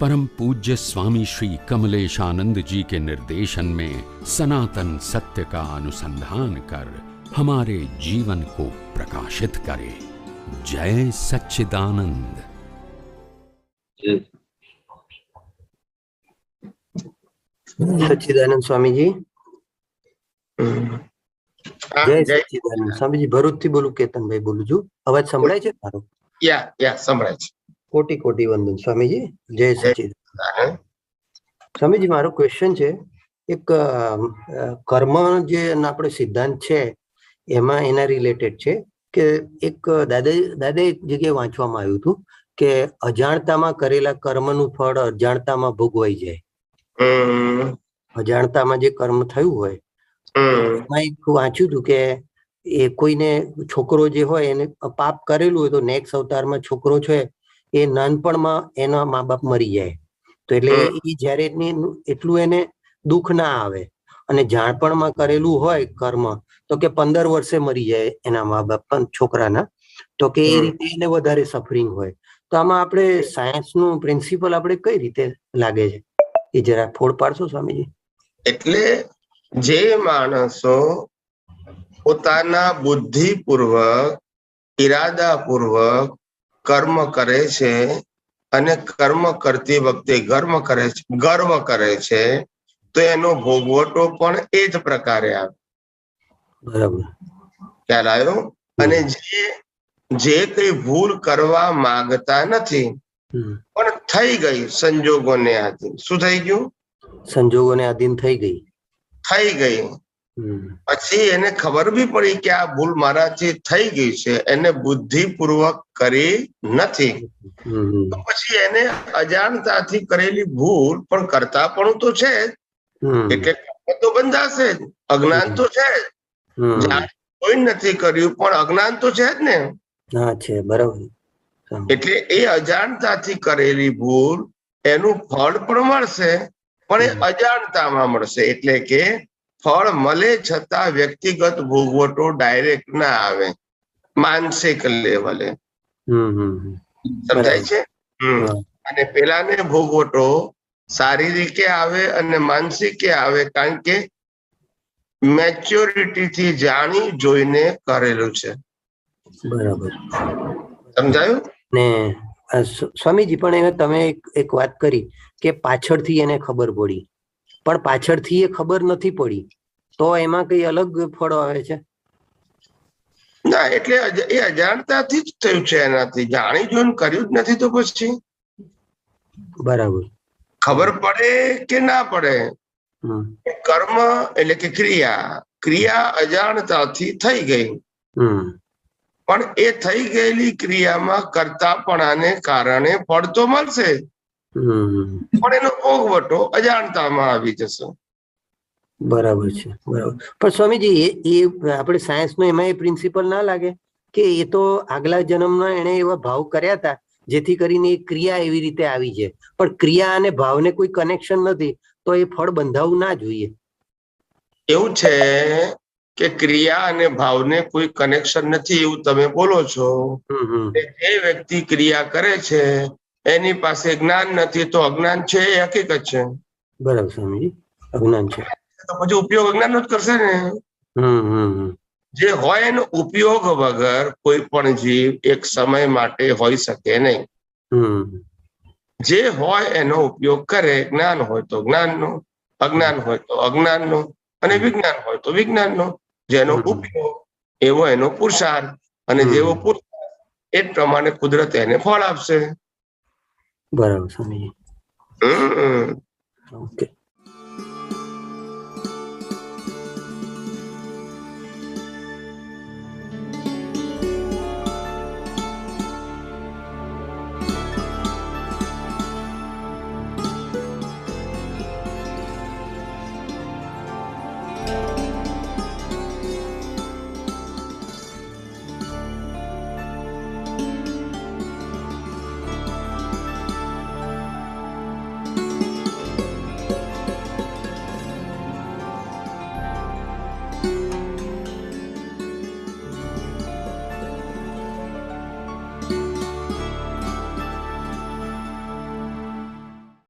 परम पूज्य स्वामी श्री कमलेशानंद जी के निर्देशन में सनातन सत्य का अनुसंधान कर हमारे जीवन को प्रकाशित करे जय सच्चिदानंद સચ્ચિદાનંદ સ્વામીજી હા, જય જય સચ્ચિદાનંદ સ્વામીજી ભરૂચ થી બોલું કેતનભાઈ બોલું છું અવાજ સંભળાય છે મારો યા યા સંભળાય છે કોટી કોટી વંદન. સ્વામીજી જય સચિદ સ્વામીજી મારો ક્વેશ્ચન છે. એક કર્મ જે આપણે સિદ્ધાંત છે એમાં એના રિલેટેડ છે કે એક દાદા દાદા એક જગ્યાએ વાંચવામાં આવ્યું હતું કે અજાણતામાં કરેલા કર્મનું ફળ અજાણતામાં ભોગવાઈ જાય. અજાણતામાં જે કર્મ થયું હોય એમાં એક વાંચ્યું હતું કે એ કોઈને છોકરો જે હોય એને પાપ કરેલું હોય તો નેક્સ્ટ અવતારમાં છોકરો છે એ નાનપણમાં એના મા બાપ મરી જાય. તો એટલે એ જ્યારે એટલું એને દુઃખ ના આવે અને જાણપણમાં કરેલું હોય કર્મ તો કે પંદર વર્ષે મરી જાય એના મા બાપ પણ છોકરાના તો કે એ રીતે એને વધારે સફરિંગ હોય. તો આમાં આપણે સાયન્સનું પ્રિન્સિપલ આપણે કઈ રીતે લાગે છે? એ જરા ફોડ પાડશો સ્વામીજી? એટલે જે માણસો પોતાના બુદ્ધિપૂર્વક ઈરાદાપૂર્વક કર્મ કરે છે અને કર્મ કરતી વખતે ગર્વ કરે છે ગર્વ કરે છે તો એનો ભોગવટો પણ એ જ પ્રકારે આવે. બરાબર. ખ્યાલ આવ્યો? અને જે જે કઈ ભૂલ કરવા માંગતા નથી પણ થઈ ગઈ સંજોગોને આધીન. શું થઈ ગયું? સંજોગોને આધીન થઈ ગઈ. થઈ ગઈ. પછી એને ખબર બી પડી કે આ ભૂલ મારાથી થઈ ગઈ છે. એને બુદ્ધિપૂર્વક કરી નથી. પછી એને અજાણતાથી કરેલી ભૂલ પણ કરતા પણ તો છે એટલે તો બંધાશે જ. અજ્ઞાન તો છે જ. કોઈ નથી કર્યું પણ અજ્ઞાન તો છે જ ને. હા છે બરાબર. એટલે એ અજાણતાથી કરેલી ભૂલ એનું ફળ પણ મળશે પણ એ અજાણતામાં મળશે. એટલે કે ફળ મળે છતાં વ્યક્તિગત ભોગવટો ડાયરેક્ટ ના આવે માનસિક લેવલે હમ. હમ. હમ. સમજાય છે. અને પેલાને ભોગવટો શારીરિકે આવે અને માનસિકે આવે કારણ કે મેચ્યોરિટી થી જાણી જોઈને કરેલું છે બરાબર સમજાયું ને સ્વામીજી પણ એને તમે એક વાત કરી કે પાછળથી એને ખબર પડી પણ પાછળથી એ ખબર નથી પડી. તો એમાં કઈ અલગ ફળો આવે છે? ના એટલે એ અજાણતાથી જ થયું છે એનાથી. જાણી જોઈને કર્યું જ નથી તો પછી? બરાબર. ખબર પડે કે ના પડે. કર્મ એટલે કે ક્રિયા. ક્રિયા અજાણતાથી થઈ ગઈ. હમ. પણ એ થઈ ગયેલી ક્રિયામાં કરતાપણાને કારણે ફળ તો મળશે. પણ એનો ભોગવટો અજાણતામાં આવી જશે. બરાબર છે બરાબર. પણ સ્વામીજી એ આપણે સાયન્સ નો એમાં એ પ્રિન્સિપલ ના લાગે કે એ તો આગલા જન્મના એને એવા ભાવ કર્યા હતા જેથી કરીને એ ક્રિયા એવી રીતે આવી છે. પણ ક્રિયા અને ભાવને કોઈ કનેક્શન નથી તો એ ફળ બંધાવવું ના જોઈએ. એવું છે કે ક્રિયા અને ભાવને કોઈ કનેક્શન નથી એવું તમે બોલો છો. જે વ્યક્તિ ક્રિયા કરે છે એની પાસે જ્ઞાન નથી તો અજ્ઞાન છે એ હકીકત છે. બરાબર સ્વામીજી. અજ્ઞાન છે. તો પછી ઉપયોગ અજ્ઞાન જ કરશે ને. જે હોય એનો ઉપયોગ વગર કોઈ પણ જીવ એક સમય માટે હોઈ શકે નહીં. હમ. જે હોય એનો ઉપયોગ કરે જ્ઞાન હોય તો જ્ઞાનનો અજ્ઞાન હોય તો અજ્ઞાનનો અને વિજ્ઞાન હોય તો વિજ્ઞાનનો. જેનો ઉપયોગ એવો એનો પુરુષાર્થ અને જેવો પુરુષાર્થ એ જ પ્રમાણે કુદરત એને ફળ આપશે. બરાબર સ્વામીજી હમ ઓકે